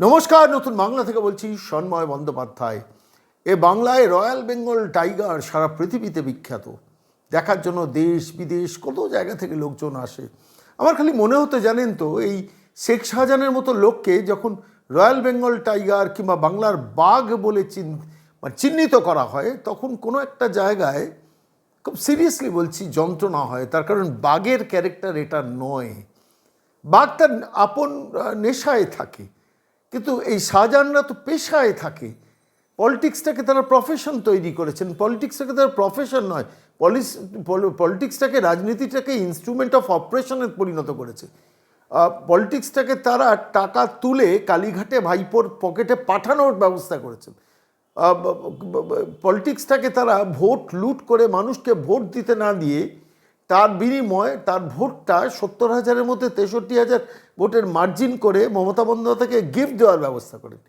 নমস্কার, নতুন বাংলা থেকে বলছি সন্ময় বন্দ্যোপাধ্যায়। এ বাংলায় রয়্যাল বেঙ্গল টাইগার সারা পৃথিবীতে বিখ্যাত। দেখার জন্য দেশ বিদেশ কত জায়গা থেকে লোকজন আসে। আমার খালি মনে হতো জানেন তো, এই শেখ শাহজাহানের মতো লোককে যখন রয়্যাল বেঙ্গল টাইগার কিংবা বাংলার বাঘ বলে চিন মানে চিহ্নিত করা হয়, তখন কোনো একটা জায়গায় খুব সিরিয়াসলি বলছি যন্ত্রণা হয়। তার কারণ বাঘের ক্যারেক্টার এটা নয়। বাঘ তার আপন নেশায় থাকে। কিন্তু এই শাহজাহানরা তো পেশায় থাকে। পলিটিক্সটাকে তারা প্রফেশন তৈরি করেছেন। পলিটিক্সটাকে তারা প্রফেশন নয়, পলিস পলিটিক্সটাকে, রাজনীতিটাকে ইনস্ট্রুমেন্ট অফ অপারেশনে পরিণত করেছে। পলিটিক্সটাকে তারা টাকা তুলে কালীঘাটে ভাইপোর পকেটে পাঠানোর ব্যবস্থা করেছেন। পলিটিক্সটাকে তারা ভোট লুট করে মানুষকে ভোট দিতে না দিয়ে তার বিনিময়ে, তার ভোটটা সত্তর হাজারের মধ্যে তেষট্টি হাজার ভোটের মার্জিন করে মমতা বন্দ্যোপাধ্যায়কে গিফট দেওয়ার ব্যবস্থা করেন।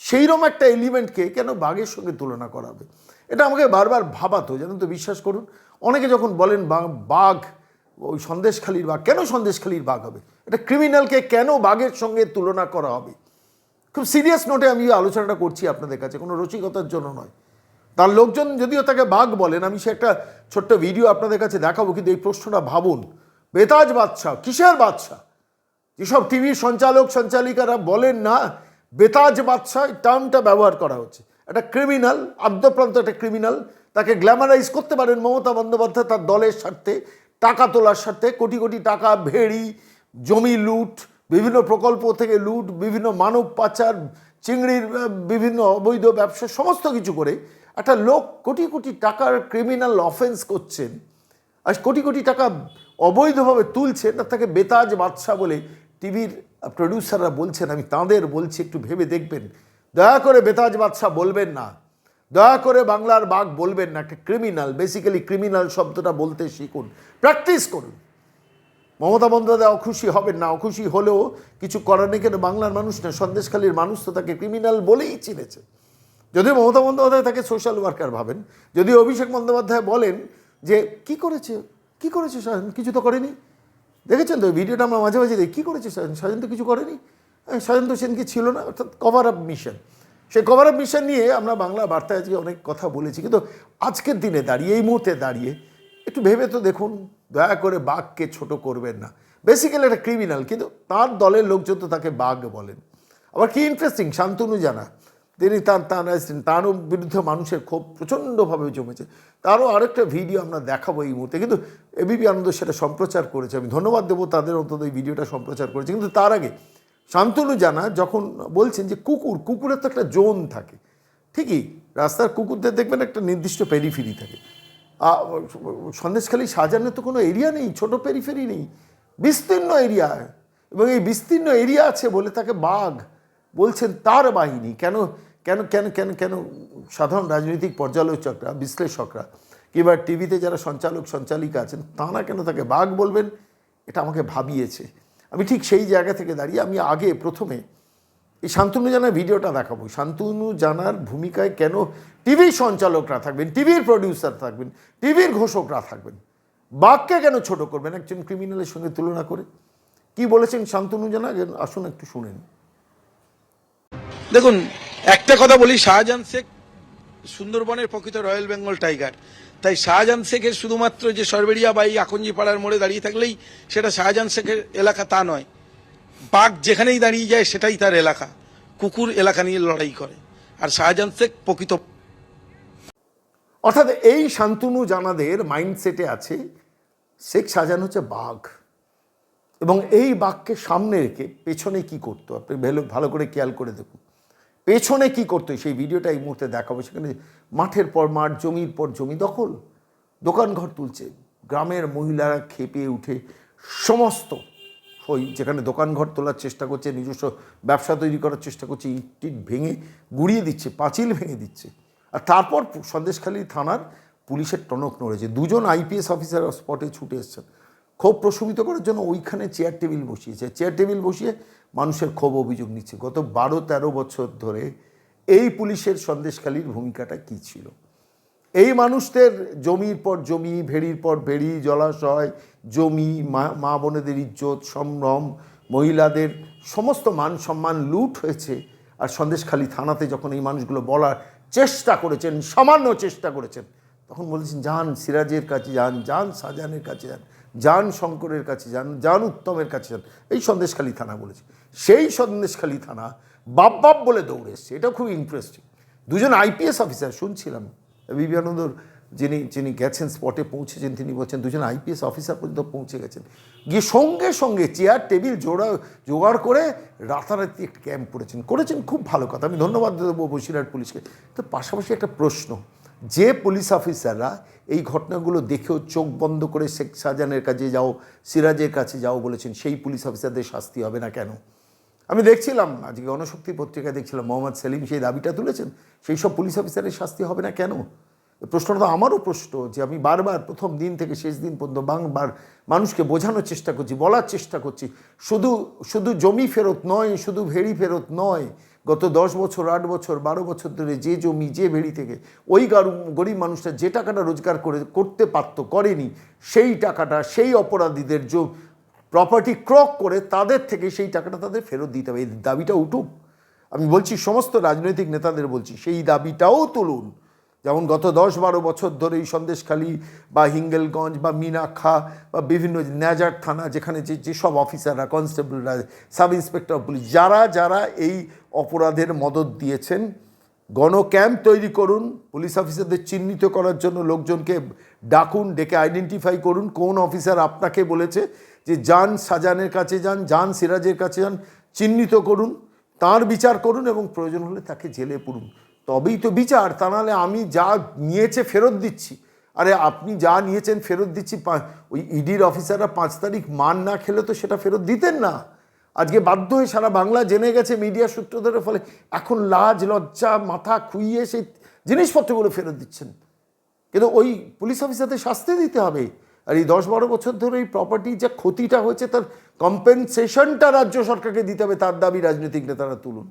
সেইরকম একটা এলিমেন্টকে কেন বাঘের সঙ্গে তুলনা করা হবে এটা আমাকে বারবার ভাবাতো, জানেন তো বিশ্বাস করুন? অনেকে যখন বলেন বাঘ, ওই সন্দেশখালির বাঘ, কেন সন্দেশখালির বাঘ হবে? এটা ক্রিমিনালকে কেন বাঘের সঙ্গে তুলনা করা হবে? খুব সিরিয়াস নোটে আমি আলোচনাটা করছি আপনাদের কাছে, কোনো রসিকতার জন্য নয়। তার লোকজন যদিও তাকে বাঘ বলেন, আমি সে একটা ছোট্ট ভিডিও আপনাদের কাছে দেখাবো, কিন্তু এই প্রশ্নটা ভাবুন। বেতাজ বাদশাহ, কিসের বাদশাহ? যেসব টিভির সঞ্চালক, সঞ্চালিকারা বলেন না, বেতাজ বাদশাহ এই টার্মটা ব্যবহার করা হচ্ছে। একটা ক্রিমিনাল আদ্যপ্রান্ত একটা ক্রিমিনাল তাকে গ্ল্যামারাইজ করতে পারেন মমতা বন্দ্যোপাধ্যায় তার দলের স্বার্থে, টাকা তোলার স্বার্থে, কোটি কোটি টাকা ভেড়ি, জমি লুট, বিভিন্ন প্রকল্প থেকে লুট, বিভিন্ন মানব পাচার, চিংড়ির বিভিন্ন অবৈধ ব্যবসা, সমস্ত কিছু করে একটা লোক কোটি কোটি টাকার ক্রিমিনাল অফেন্স করছেন আর কোটি কোটি টাকা অবৈধভাবে তুলছেন আর তাকে বেতাজ বাদশাহ বলে টিভির প্রডিউসাররা বলছেন, আমি তাঁদের বলছি, একটু ভেবে দেখবেন। দয়া করে বেতাজ বাদশাহ বলবেন না। দয়া করে বাংলার বাঘ বলবেন না, একটা ক্রিমিনাল বেসিক্যালি ক্রিমিনাল শব্দটা বলতে শিখুন। প্র্যাকটিস করুন। মমতা বন্দ্যোপাধ্যায় অখুশি হবেন না, অখুশি হলেও কিছু করার নেই, কেন বাংলার মানুষ না, সন্দেশখালীর মানুষ তো তাকে ক্রিমিনাল বলেই চিনেছে। যদিও মমতা বন্দ্যোপাধ্যায় তাকে সোশ্যাল ওয়ার্কার ভাবেন যদি অভিষেক বন্দ্যোপাধ্যায় বলেন যে কি করেছে? কি করেছে শাহজাহান কিছু তো করেনি। দেখেছেন তো ভিডিওটা আমরা মাঝে মাঝে দেখি কী করেছে শাহজাহান শাহজাহান তো কিছু করেনি। হ্যাঁ, শাহজাহান তো সেদিনকে ছিল না। অর্থাৎ কভার আপ মিশন সেই কভার আপ মিশন নিয়ে আমরা বাংলা বার্তায় আজকে অনেক কথা বলেছি কিন্তু আজকের দিনে দাঁড়িয়ে এই মুহূর্তে দাঁড়িয়ে একটু ভেবে তো দেখুন দয়া করে বাঘকে ছোট করবেন না। বেসিক্যালি একটা ক্রিমিনাল কিন্তু তার দলের লোকজন তো তাকে বাঘ বলেন। আবার কি ইন্টারেস্টিং শান্তনু জানা। তিনি তার তার তারও বিরুদ্ধে মানুষের ক্ষোভ প্রচণ্ডভাবে জমেছে। তারও আরেকটা ভিডিও আমরা দেখাবো এই মুহূর্তে। কিন্তু এবিপি আনন্দ সেটা সম্প্রচার করেছে। আমি ধন্যবাদ দেবো, তাদের অন্তত এই ভিডিওটা সম্প্রচার করেছে। কিন্তু তার আগে শান্তনু জানা যখন বলছেন যে কুকুর, কুকুরের তো একটা জোন থাকে। ঠিকই, রাস্তার কুকুরদের দেখবেন একটা নির্দিষ্ট পেরিফেরি থাকে। সন্দেশখালী শাহজাহানের তো কোনো এরিয়া নেই, ছোট পেরিফেরি নেই। বিস্তীর্ণ এরিয়া এবং এই বিস্তীর্ণ এরিয়া আছে বলে তাকে বাঘ বলছেন তার বাহিনী। কেন কেন কেন কেন কেন সাধারণ রাজনৈতিক পর্যালোচকরা, বিশ্লেষকরা কিংবা টিভিতে যারা সঞ্চালক, সঞ্চালিকা আছেন, তাঁরা কেন তাকে বাঘ বলবেন? এটা আমাকে ভাবিয়েছে। আমি ঠিক সেই জায়গা থেকে দাঁড়িয়ে আমি আগে প্রথমে এই শান্তনু জানার ভিডিওটা দেখাবো। শান্তনু জানার ভূমিকায় কেন টিভির সঞ্চালকরা থাকবেন, টিভির প্রডিউসার থাকবেন, টিভির ঘোষকরা থাকবেন? বাঘকে কেন ছোট করবেন একজন ক্রিমিনালের সঙ্গে তুলনা করে? কি বলেছেন শান্তনু জানা? আসুন একটু শুনেন দেখুন একটা কথা বলি, শাহজাহান শেখ সুন্দরবনের প্রকৃত রয়্যাল বেঙ্গল টাইগার। তাই শাহজাহান শেখের শুধুমাত্র যে সরবেরিয়া বা এই আকঞ্জি পাড়ার মোড়ে দাঁড়িয়ে থাকলেই সেটা শাহজাহান শেখের এলাকা তা নয়। বাঘ যেখানেই দাঁড়িয়ে যায়, সেটাই তার এলাকা। কুকুর এলাকা নিয়ে লড়াই করে। আর শাহজাহান শেখ প্রকৃত অর্থাৎ এই শান্তনু জানাদের মাইন্ডসেটে আছে, শেখ শাহজাহান হচ্ছে বাঘ। এবং এই বাঘকে সামনে রেখে পেছনে কি করতো আপনি ভালো ভালো করে খেয়াল করে দেখুন। পেছনে কি করতো সেই ভিডিওটা এই মুহূর্তে দেখাবো। সেখানে মাঠের পর মাঠ, জমির পর জমি দখল, দোকানঘর তুলছে। গ্রামের মহিলারা খেপে উঠে সমস্ত। ওই যেখানে দোকানঘর তোলার চেষ্টা করছে, নিজস্ব ব্যবসা তৈরি করার চেষ্টা করছে ইট ভেঙে গুড়িয়ে দিচ্ছে, পাঁচিল ভেঙে দিচ্ছে। আর তারপর সন্দেশখালী থানার পুলিশের টনক নড়েছে। দুজন আইপিএস অফিসার স্পটে ছুটে এসছেন। ক্ষোভ প্রশমিত করার জন্য ওইখানে চেয়ার টেবিল বসিয়েছে। চেয়ার টেবিল বসিয়ে মানুষের ক্ষোভ অভিযোগ নিচ্ছে। গত বারো, তেরো বছর ধরে এই পুলিশের সন্দেশখালীর ভূমিকাটা কী ছিল? এই মানুষদের জমির পর জমি, ভেড়ির পর ভেড়ি, জলাশয়, জমি, মা মা বোনেদের ইজ্জত, সম্ভ্রম, মহিলাদের সমস্ত মান সম্মান লুট হয়েছে আর সন্দেশখালী থানাতে যখন এই মানুষগুলো বলার চেষ্টা করেছেন, সামান্য চেষ্টা করেছেন, তখন বলেছেন, যান, সিরাজের কাছে যান যান, শাহজাহানের কাছে যান। যান শঙ্করের কাছে যান যান উত্তমের কাছে যান, এই সন্দেশখালী থানা বলেছে। সেই সন্দেশখালী থানা বাপ বাপ বলে দৌড়ে এসছে, এটা খুব ইন্টারেস্টিং দুজন আইপিএস অফিসার শুনছিলাম, বিবেকানন্দর যিনি যিনি গেছেন স্পটে পৌঁছেছেন, তিনি বলছেন, দুজন আইপিএস অফিসার পর্যন্ত পৌঁছে গেছেন। গিয়ে সঙ্গে সঙ্গে চেয়ার টেবিল জোড়া, জোগাড় করে রাতারাতি ক্যাম্প করেছেন। করেছেন খুব ভালো কথা। আমি ধন্যবাদ দেবো বসিরহাট পুলিশকে। তো পাশাপাশি একটা প্রশ্ন যে পুলিশ অফিসাররা এই ঘটনাগুলো দেখেও চোখ বন্ধ করে শেখ শাহজাহানের কাছে যাও, সিরাজের কাছে যাও বলেছেন, সেই পুলিশ অফিসারদের শাস্তি হবে না কেন? আমি দেখছিলাম, আজকে গণশক্তি পত্রিকায় দেখছিলাম, মোহাম্মদ সেলিম সেই দাবিটা তুলেছেন, সেই সব পুলিশ অফিসারের শাস্তি হবে না কেন? প্রশ্নটা তো আমারও প্রশ্ন, যে আমি বারবার প্রথম দিন থেকে শেষ দিন পর্যন্ত বাংবার মানুষকে বোঝানোর চেষ্টা করছি, বলার চেষ্টা করছি, শুধু শুধু জমি ফেরত নয়, শুধু ভেড়ি ফেরত নয় গত দশ বছর, আট বছর, বারো বছর ধরে যে জমি, যে ভেড়ি থেকে ওই গারু- গরিব মানুষটা যে টাকাটা রোজগার করে, করতে পারতো, করেনি, সেই টাকাটা, সেই অপরাধীদের যে প্রপার্টি ক্রক করে তাদের থেকে সেই টাকাটা তাদের ফেরত দিতে হবে। এই দাবিটা উঠুক। আমি বলছি সমস্ত রাজনৈতিক নেতাদের বলছি, সেই দাবিটাও তুলুন। যেমন গত দশ, বারো বছর ধরে এই সন্দেশখালী বা হিঙ্গেলগঞ্জ বা মিনাখা বা বিভিন্ন ন্যাজার থানা যেখানে যে যেসব অফিসাররা কনস্টেবলরা সাব ইন্সপেক্টর পুলিশ, যারা যারা এই অপরাধের মদত দিয়েছেন। গণ ক্যাম্প তৈরি করুন, পুলিশ অফিসারদের চিহ্নিত করার জন্য লোকজনকে ডাকুন, ডেকে আইডেন্টিফাই করুন কোন অফিসার আপনাকে বলেছে যে যান সাজানের কাছে যান যান সিরাজের কাছে যান, চিহ্নিত করুন, তার বিচার করুন এবং প্রয়োজন হলে তাকে জেলে পুরুন। তবেই তো বিচার, তা নাহলে আমি যা নিয়েছে ফেরত দিচ্ছি। আরে আপনি যা নিয়েছেন ফেরত দিচ্ছি ওই ইডির অফিসাররা পাঁচ তারিখ মান না খেলে তো সেটা ফেরত দিতেন না। আজকে বাধ্য হয়ে সারা বাংলা জেনে গেছে মিডিয়া সূত্র ধরে, ফলে এখন লাজ, লজ্জা, মাথা খুইয়ে সেই জিনিসপত্রগুলো ফেরত দিচ্ছেন। কিন্তু ওই পুলিশ অফিসারদের শাস্তি দিতে হবে। আর এই দশ বারো বছর ধরে এই প্রপার্টি যে ক্ষতিটা হয়েছে, তার কম্পেনসেশনটা রাজ্য সরকারকে দিতে হবে, তার দাবি রাজনৈতিক নেতারা তুলুন।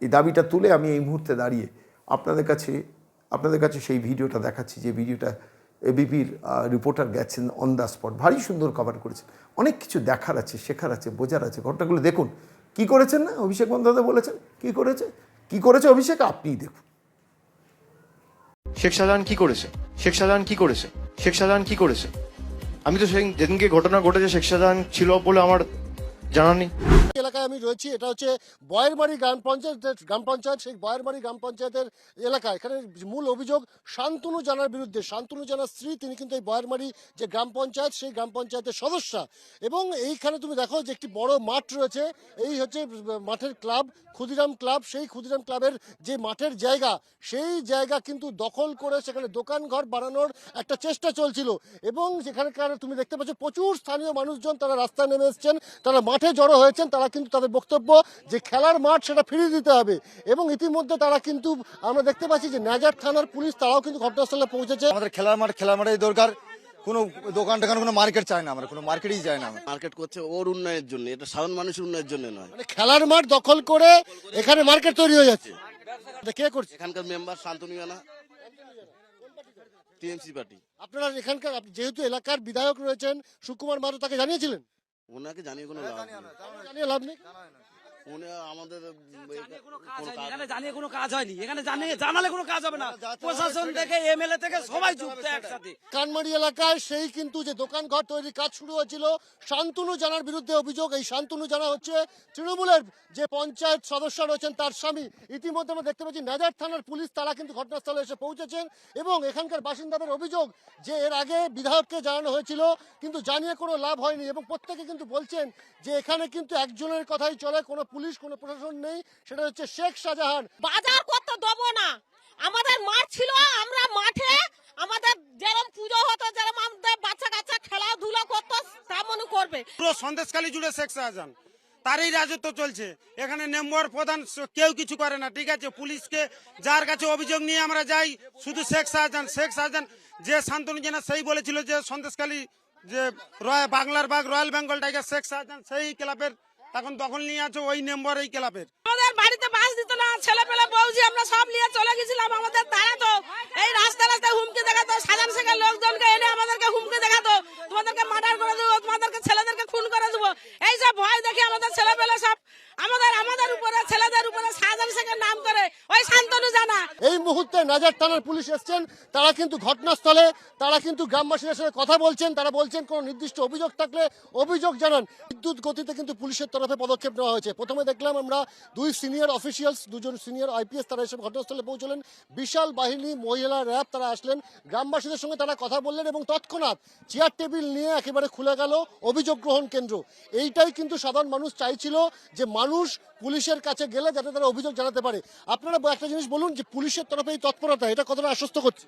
এই দাবিটা তুলে আমি এই মুহূর্তে দাঁড়িয়ে আপনাদের কাছে আপনাদের কাছে সেই ভিডিওটা দেখাচ্ছি, যে ভিডিওটা এবিপির রিপোর্টার গেছেন অন দ্য স্পট ভারী সুন্দর কভার করেছেন। অনেক কিছু দেখার আছে, শেখার আছে, বোঝার আছে। ঘটনাগুলো দেখুন। কি করেছেন না? অভিষেক বন্দ্যোপাধ্যায় বলেছেন। কি করেছে? কি করেছে অভিষেক? আপনিই দেখুন। শেখ শাহজাহান কি করেছে? শেখ শাহজাহান কি করেছে? শেখ শাহজাহান কি করেছে? আমি তো সেই যেদিনকে ঘটনা ঘটেছে, শেখ শাহজাহান ছিল বলে আমার জানা নেই। এলাকায় আমি রয়েছি, এটা হচ্ছে বয়েরবাড়ি গ্রাম পঞ্চায়েত গ্রাম পঞ্চায়েত, সেই বয়েরবাড়ি গ্রাম পঞ্চায়েতের এলাকা এখানে মূল অভিযোগ শান্তনু জানার বিরুদ্ধে। শান্তনু জানার স্ত্রী, তিনি কিন্তু এই বয়েরবাড়ি যে গ্রাম পঞ্চায়েত, সেই গ্রাম পঞ্চায়েতের সদস্যা। এবং এইখানে তুমি দেখো যে একটি বড় মাঠ রয়েছে, এই হচ্ছে মাঠের ক্লাব, ক্ষুদিরাম ক্লাব। সেই ক্ষুদিরাম ক্লাবের যে মাঠের জায়গা, সেই জায়গা কিন্তু দখল করে সেখানে দোকান ঘর বানানোর একটা চেষ্টা চলছিল। এবং সেখানকার তুমি দেখতে পাচ্ছ, প্রচুর স্থানীয় মানুষজন তারা রাস্তায় নেমে এসছেন, তারা মাঠে জড়ো হয়েছেন তারা কিন্তু তাদের বক্তব্য যে খেলার মাঠ সেটা ফিরিয়ে দিতে হবে। এবং ইতিমধ্যে তারা কিন্তু আমরা দেখতে পাচ্ছি যে নাজার থানার পুলিশ তারাও কিন্তু ঘটনাস্থলে পৌঁছেছে। আমাদের খেলার মাঠ খেলার মাঠেই দরকার। কোনো দোকান টোকান কোনো মার্কেট চাই না আমরা কোনো মার্কেটই চাই না মার্কেট করছে ওর উন্নয়নের জন্য এটা সাধারণ মানুষের উন্নয়নের জন্য নয়। মানে খেলার মাঠ দখল করে এখানে মার্কেট তৈরি হয়ে যাচ্ছে। কে করছে? এখানকার মেম্বার শান্তনু জানা টিএমসি পার্টি আপনারা এখানকার যেহেতু এলাকার বিধায়ক রয়েছেন সুকুমার মাতো তাকে জানিয়েছিলেন? ওনাকে জানিয়ে কোনো লাভ নেই। জানিয়ে লাভ নেই? উনি আমাদের এখানে জানিয়ে কোনো কাজ হয়নি এখানে জানিয়ে জানালে কোনো কাজ হবে না। প্রশাসন থেকে এমএলএ থেকে সবাই যুক্ত একসাথে। কানমারি এলাকায় সেই কিন্তু যে দোকান ঘর তৈরির কাজ শুরু হয়েছিল শান্তনু জানার বিরুদ্ধে অভিযোগ এই শান্তনু জানা হচ্ছে তৃণমূলের যে পঞ্চায়েত সদস্য রয়েছেন তার স্বামী। ইতিমধ্যে আমরা দেখতে পাচ্ছি নাজার থানার পুলিশ তারা কিন্তু ঘটনাস্থলে এসে পৌঁছেছেন এবং এখানকার বাসিন্দাদের অভিযোগ যে এর আগে বিধায়ককে জানানো হয়েছিল কিন্তু জানিয়ে কোনো লাভ হয়নি এবং প্রত্যেকে কিন্তু বলছেন যে এখানে কিন্তু একজনের কথাই চলে কোনো পুলিশ কোনো প্রশাসন নেই সেটা হচ্ছে শেখ শাহজাহান। বাজার করতে দেবো না। আমাদের মাঠ ছিল আমরা মাঠে আমাদের যেরকম পুজো হতো যেরকম আমাদের বাচ্চা কাচ্চা খেলাধুলা করতো তেমনই করবে। পুরো সন্দেশখালী জুড়ে শেখ শাহজাহান। তারই রাজত্ব চলছে। এখানে মেম্বার প্রধান কেউ কিছু করে না ঠিক আছে? পুলিশকে যার কাছে অভিযোগ নিয়ে আমরা যাই শুধু শেখ শাহজাহান। শেখ শাহজাহান যে শান্তনু জেনা সেই বলেছিল যে সন্দেশখালী যে রয় বাংলার বাগ রয়্যাল বেঙ্গল টাইগার শেখ শাহজাহান সেই ক্লাবের এখন দখল নিয়ে আছে ওই মেম্বার এই ক্লাবের। আমাদের বাড়িতে বাস দিত না ছেলে পেলে বউজি আমরা সব নিয়ে চলে গেছিলাম আমাদের তারা তো। এই রাস্তা রাস্তায় হুমকি দেখাতো সাজান শেখের লোকজনকে এনে আমাদেরকে হুমকি দেখাতো। তোমাদেরকে মার্ডার করে দেবো তোমাদেরকে ছেলেদেরকে খুন করে দেবো। এই সব ভয় দেখে আমাদের ছেলে পেলে সব আমাদের আমাদের উপরে ছেলেদের উপরে শাহজাহান শেখের নাম করে। ওই শান্তনু জানা। এই মুহূর্তে নাজার থানার পুলিশ এসছেন। তারা কিন্তু ঘটনাস্থলে তারা কিন্তু গ্রামবাসীদের সাথে কথা বলছেন, তারা বলছেন কোনো নির্দিষ্ট অভিযোগ থাকলে অভিযোগ জানান। বিদ্যুৎ গতিতে কিন্তু পুলিশের তরফে পদক্ষেপ নেওয়া হয়েছে। প্রথমে দেখলাম আমরা দুই সিনিয়র অফিসিয়ালস, দুজন সিনিয়র আইপিএস, তারা এসে ঘটনাস্থলে পৌঁছলেন। বিশাল বাহিনী, মহিলা র্যাব, তারা আসলেন। গ্রামবাসীদের সঙ্গে তারা কথা বললেন এবং তৎক্ষণাৎ চেয়ার টেবিল নিয়ে একেবারে খুলে গেল অভিযোগ গ্রহণ কেন্দ্র। এইটাই কিন্তু সাধারণ মানুষ চাইছিল যে মানুষ পুলিশের কাছে গেলে যাতে তারা অভিযোগ জানাতে পারে। আপনারা একটা জিনিস বলুন যে পুলিশের তরফে এই তৎপরতা, এটা কতটা আশ্বস্ত করছে?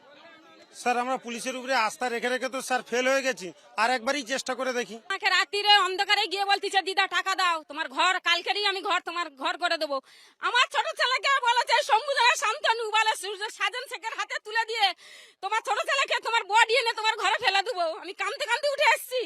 স্যার আমরা পুলিশের উপরে আস্থা রেখে রেখে তো স্যার ফেল হয়ে গেছি। আর একবারই চেষ্টা করে দেখি। আমাকে রাত্রিরে অন্ধকারে গিয়ে বলতেছে দিদা টাকা দাও। তোমার ঘর কালকেরই আমি ঘর তোমার ঘর করে দেবো। আমার ছোট ছেলেকে বলেছে সমুদ্র শান্তনু বলে সাজন শেখের হাতে তুলে দিয়ে তোমার ছোট ছেলেকে তোমার বডি এনে তোমার ঘরে ফেলে দেবো। আমি কামতে কামতে উঠে এসেছি।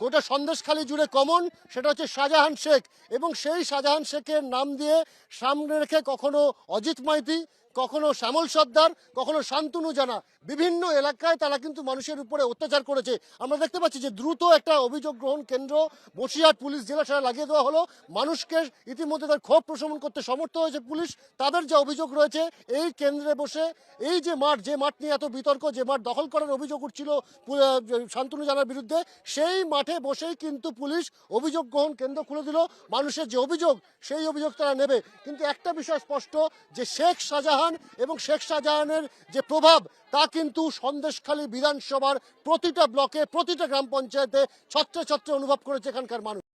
গোটা সন্দেশখালী জুড়ে কমন সেটা হচ্ছে শাহজাহান শেখ। এবং সেই শাহজাহান শেখের নাম দিয়ে সামনে রেখে কখনো অজিত মাইতি কখনো শ্যামল সর্দার কখনো শান্তনু জানা। বিভিন্ন এলাকায় তারা কিন্তু মানুষের উপরে অত্যাচার করেছে। আমরা দেখতে পাচ্ছি যে দ্রুত একটা অভিযোগ গ্রহণ কেন্দ্র, বসিরহাট পুলিশ জেলা সেটা লাগিয়ে দেওয়া হলো। মানুষকে ইতিমধ্যে তার ক্ষোভ প্রশমন করতে সমর্থ হয়েছে পুলিশ। তাদের যে অভিযোগ রয়েছে, এই কেন্দ্রে বসে এই যে মাঠ যে মাঠ নিয়ে এত বিতর্ক, যে মাঠ দখল করার অভিযোগ উঠছিল শান্তনু জানার বিরুদ্ধে, সেই মাঠে বসেই কিন্তু পুলিশ অভিযোগ গ্রহণ কেন্দ্র খুলে দিল। মানুষের যে অভিযোগ, সেই অভিযোগ তারা নেবে। কিন্তু একটা বিষয় স্পষ্ট, যে শেখ শাহজাহান এবং শেখ শাহজাহানের যে প্রভাব, তা কিন্তু সন্দেশখালী বিধানসভার প্রতিটা ব্লকে প্রতিটা গ্রাম পঞ্চায়েতে ছত্রে ছত্রে অনুভব করেছে এখানকার মানুষ।